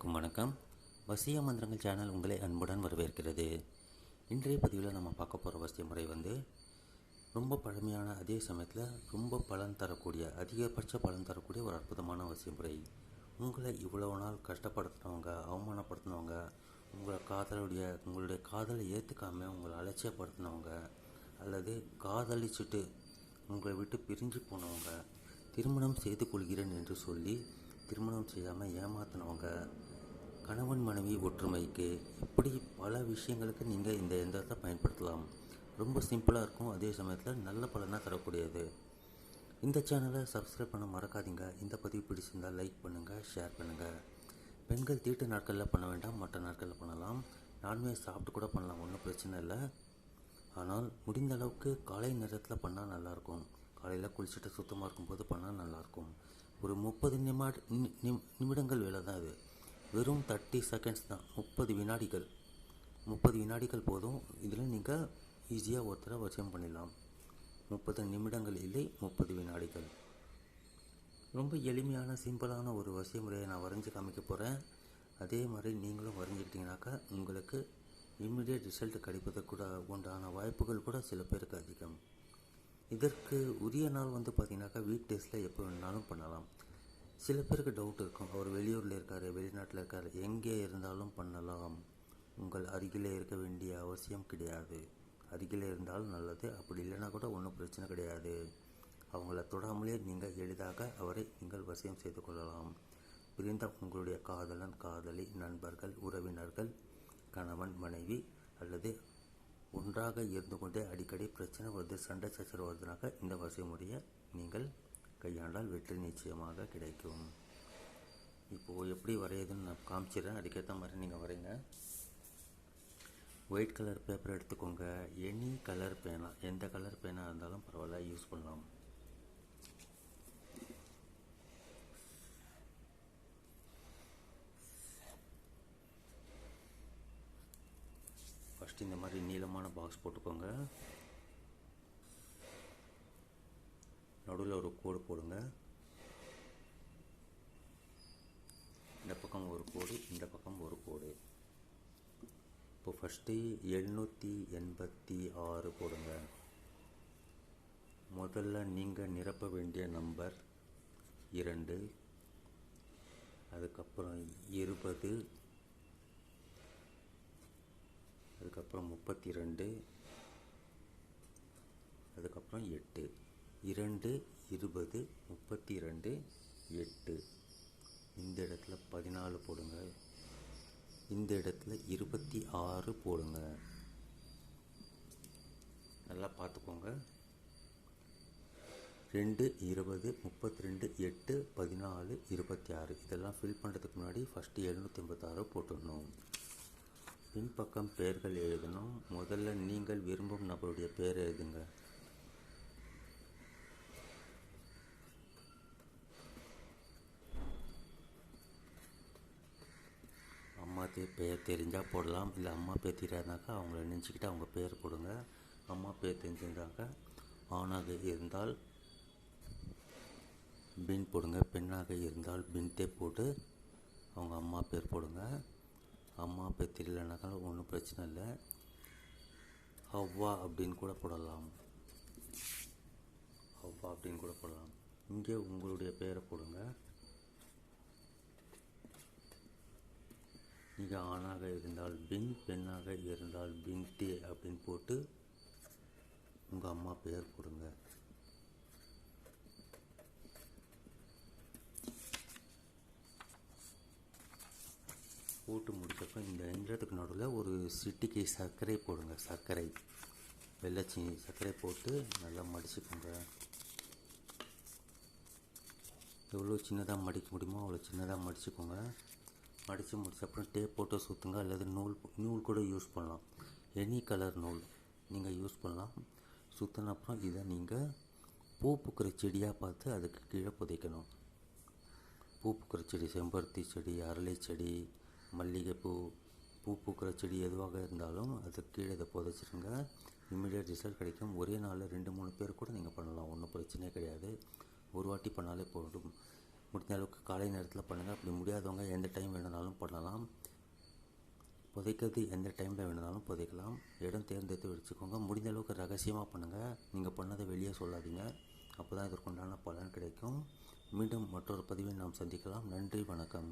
அனைவருக்கும் வணக்கம். வசிய மந்திரங்கள் சேனல் உங்களை அன்புடன் வரவேற்கிறது. இன்றைய பதிவில் நம்ம பார்க்க போகிற வசிய முறை வந்து ரொம்ப பழமையான அதே சமயத்தில் ரொம்ப பலன் தரக்கூடிய அதிகபட்ச பலன் தரக்கூடிய ஒரு அற்புதமான வசிய முறை. உங்களை இவ்வளவு நாள் கஷ்டப்படுத்தினவங்க அவமானப்படுத்தினவங்க உங்களை காதலுடைய உங்களுடைய காதலை ஏற்றுக்காமல் உங்களை அலட்சியப்படுத்தினவங்க அல்லது காதலிச்சுட்டு உங்களை விட்டு பிரிஞ்சு போனவங்க திருமணம் செய்து கொள்கிறேன் என்று சொல்லி திருமணம் செய்யாமல் ஏமாத்தினவங்க கணவன் மனைவி ஒற்றுமைக்கு இப்படி பல விஷயங்களுக்கு நீங்கள் இந்த எந்திரத்தை பயன்படுத்தலாம். ரொம்ப சிம்பிளாக இருக்கும். அதே சமயத்தில் நல்ல பலனாக தரக்கூடியது. இந்த சேனலை சப்ஸ்கிரைப் பண்ண மறக்காதீங்க. இந்த பதிவு பிடிச்சிருந்தால் லைக் பண்ணுங்கள் ஷேர் பண்ணுங்கள் பெண்கள் தீட்டு நாட்களில் பண்ண வேண்டாம் மற்ற நாட்களில் பண்ணலாம். நான்வெஜ் சாப்பிட்டு கூட பண்ணலாம் ஒன்றும் பிரச்சனை இல்லை. ஆனால் முடிந்த அளவுக்கு காலை நேரத்தில் பண்ணால் நல்லாயிருக்கும். காலையில் குளிச்சுட்டு சுத்தமாக இருக்கும்போது பண்ணால் நல்லாயிருக்கும். ஒரு முப்பது நிமிட நிமிடங்கள் வேலை தான் அது. வெறும் தேர்ட்டி செகண்ட்ஸ் தான். முப்பது வினாடிகள். முப்பது வினாடிகள் போதும். இதில் நீங்கள் ஈஸியாக ஒருத்தரை வசியம் பண்ணிடலாம். முப்பது நிமிடங்கள் இல்லை முப்பது வினாடிகள். ரொம்ப எளிமையான சிம்பிளான ஒரு வசிய முறையை நான் வரைஞ்சி காமிக்க போகிறேன் அதே மாதிரி நீங்களும் வரைஞ்சிக்கிட்டிங்கனாக்கா உங்களுக்கு இம்மிடியட் ரிசல்ட் கிடைப்பதற்கு கூட உண்டான வாய்ப்புகள் கூட சில பேருக்கு அதிகம். இதற்கு உரிய நாள் வந்து பார்த்திங்கனாக்கா வீக் டேஸில் எப்போ வேணாலும் பண்ணலாம். சில பேருக்கு டவுட் இருக்கும். அவர் வெளியூரில் இருக்கார் வெளிநாட்டில் இருக்கார். எங்கே இருந்தாலும் பண்ணலாம். உங்கள் அருகிலே இருக்க வேண்டிய அவசியம் கிடையாது. அருகிலே இருந்தாலும் நல்லது. அப்படி இல்லைன்னா கூட ஒன்றும் பிரச்சனை கிடையாது. அவங்கள தொடாமலே நீங்கள் எளிதாக அவரை நீங்கள் வசியம் செய்து கொள்ளலாம். பிரிந்த உங்களுடைய காதலன் காதலி நண்பர்கள் உறவினர்கள் கணவன் மனைவி அல்லது ஒன்றாக இருந்து கொண்டே அடிக்கடி பிரச்சனை வருது சண்டை சச்சரவு வருதுனாக்க இந்த வசதி முறையை நீங்கள் கையாண்டால் வெற்றி நிச்சயமாக கிடைக்கும். இப்போது எப்படி வரையுதுன்னு நான் காமிச்சிடுறேன். அதுக்கேற்ற மாதிரி நீங்கள் வரைங்க. ஒயிட் கலர் பேப்பர் எடுத்துக்கோங்க. எனி கலர் பேனா எந்த கலர் பேனா இருந்தாலும் பரவாயில்ல யூஸ் பண்ணலாம். ஃபஸ்ட்டு இந்த மாதிரி நீளமான பாக்ஸ் போட்டுக்கோங்க. நடுவில் ஒரு கோடு போடுங்க. இந்த பக்கம் ஒரு கோடு இந்த பக்கம் ஒரு கோடு. இப்போ ஃபஸ்ட்டு எழுநூற்றி எண்பத்தி ஆறு போடுங்க. முதல்ல நீங்கள் நிரப்ப வேண்டிய நம்பர் இரண்டு. அதுக்கப்புறம் இருபது. அதுக்கப்புறம் முப்பத்தி ரெண்டு அதுக்கப்புறம் எட்டு. இரண்டு இருபது முப்பத்தி ரெண்டு எட்டு. இந்த இடத்துல பதினாலு போடுங்க. இந்த இடத்துல இருபத்தி ஆறு போடுங்க. நல்லா பார்த்துக்கோங்க. ரெண்டு இருபது முப்பத்தி ரெண்டு எட்டு பதினாலு இருபத்தி ஆறு இதெல்லாம் ஃபில் பண்ணுறதுக்கு முன்னாடி ஃபஸ்ட்டு எழுநூற்றி ஐம்பத்தாறு போட்டுடணும். பின்பக்கம் பெயர்கள் எழுதணும். முதல்ல நீங்கள் விரும்பும் நபருடைய பெயர் எழுதுங்க. அம்மா பேர் தெரிஞ்சால் போடலாம். இல்லை அம்மா பேர் தெரியாதுனாக்கா அவங்கள நினச்சிக்கிட்டு அவங்க பேர் போடுங்க. அம்மா பேர் தெரிஞ்சிருந்தாக்கா ஆணாக இருந்தால் பின் போடுங்க. பெண்ணாக இருந்தால் பின்தே போட்டு அவங்க அம்மா பேர் போடுங்க. அம்மா பேர் தெரியலனாக்கா ஒன்றும் பிரச்சனை இல்லை. ஹவ்வா அப்படின்னு கூட போடலாம். ஹவ்வா அப்படின்னு கூட போடலாம். இங்கே உங்களுடைய பேரை போடுங்க. இது ஆணாக இருந்தால் பின் பெண்ணாக இருந்தால் பின்தே அப்படின்னு போட்டு உங்கள் அம்மா பெயர் போடுங்க. போட்டு முடிச்சப்ப இந்த எந்திரத்துக்கு நடுவில் ஒரு சிட்டிக்கு சர்க்கரை போடுங்க சர்க்கரை. வெள்ளச்சி சர்க்கரை போட்டு நல்லா மடிச்சுக்கோங்க. எவ்வளோ சின்னதாக மடிக்க முடியுமோ அவ்வளோ சின்னதாக மடிச்சுக்கோங்க. அடித்து முடிச்ச அப்புறம் டேப் போட்டு சுற்றுங்க அல்லது நூல் நூல் கூட யூஸ் பண்ணலாம். எனி கலர் நூல் நீங்கள் யூஸ் பண்ணலாம். சுற்றின அப்புறம் இதை நீங்கள் பூ பூக்கிற செடியாக பார்த்து அதுக்கு கீழே புதைக்கணும். பூ பூக்கிற செடி செம்பருத்தி செடி அரளி செடி மல்லிகைப்பூ பூ பூக்கிற செடி எதுவாக இருந்தாலும் அதுக்கு கீழே இதை புதைச்சிருங்க. இம்மிடியட் ரிசல்ட் கிடைக்கும். ஒரே நாளில் ரெண்டு மூணு பேர் கூட நீங்கள் பண்ணலாம். ஒன்றும் பிரச்சனையே கிடையாது. ஒரு வாட்டி பண்ணாலே போதும். முடிஞ்ச அளவுக்கு காலை நேரத்தில் பண்ணுங்கள் அப்படி முடியாதவங்க எந்த டைம் வேணுனாலும் பண்ணலாம். புதைக்கிறது எந்த டைமில் வேணுனாலும் புதைக்கலாம். இடம் தேர்ந்தெடுத்து வச்சுக்கோங்க. முடிஞ்ச அளவுக்கு ரகசியமாக பண்ணுங்கள் நீங்கள் பண்ணதை வெளியே சொல்லாதீங்க. அப்போ தான் இதற்குண்டான பலன் கிடைக்கும். மீண்டும் மற்றொரு பதிவில் நாம் சந்திக்கலாம். நன்றி வணக்கம்.